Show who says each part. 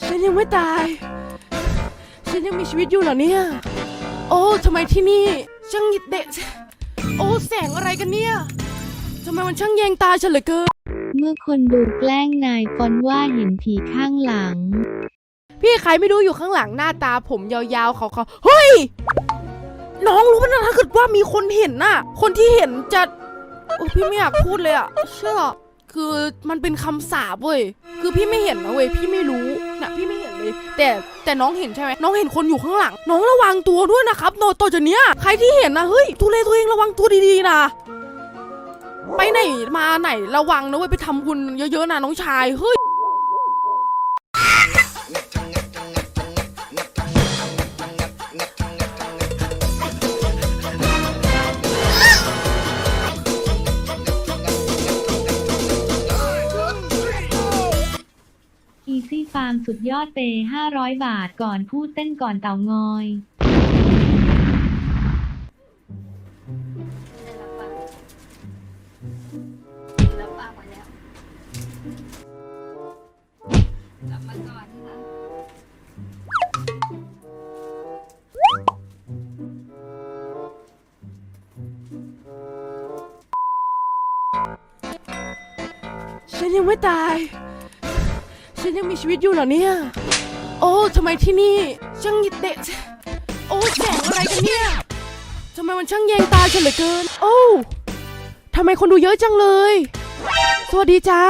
Speaker 1: ฉันยังไม่ตาย ฉันยังมีชีวิตอยู่เหรอเนี่ย โอ้ทำไมที่นี่ช่างเด็ดโอ้แสงอะไรกันเนี่ยทำไมมันช่างแยงตาฉันเหลือเกิน
Speaker 2: เมื่อคนดูแกล้งนายฟอนว่าเห็นผีข้างหลัง
Speaker 1: พี่ใครไม่รู้อยู่ข้างหลังหน้าตาผมยาวๆเขาเขาๆเฮ้ย น้องรู้ปะเนะถ้าเกิดว่ามีคนเห็นน่ะ คนที่เห็นจะ โอ้พี่ไม่อยากพูดเลยอะเชื่อ คือมันเป็นคำสาบเว้ย คือพี่ไม่เห็นนะเว้ย พี่ไม่รู้นะพี่ไม่เห็นเลย แต่แต่น้องเห็นใช่ไหมน้องเห็นคนอยู่ข้างหลัง น้องระวังตัวด้วยนะครับโนต่อจากเนี้ยใครที่เห็นนะเฮ้ยตุเลตัวเองระวังตัวดีๆนะ ไปไหนมาไหนระวังนะเว้ยไปทำบุญเยอะๆนะน้องชาย เฮ้ย
Speaker 2: Easy Farm สุดยอดเปย์500 บาทก่อนพูดเต้นก่อนเต่างอย
Speaker 3: รับปากไว้แล้วกลับมาก่อนนะ
Speaker 1: ฉันยังไม่ตาย ฉันยังมีชีวิตอยู่เหรอเนี่ย โอ้ทำไมที่นี่ช่างเด็ดโอ้แสงอะไรกันเนี่ยทำไมมันช่างแยงตาฉันเหลือเกิน โอ้ทำไมคนดูเยอะจังเลย สวัสดีจ้า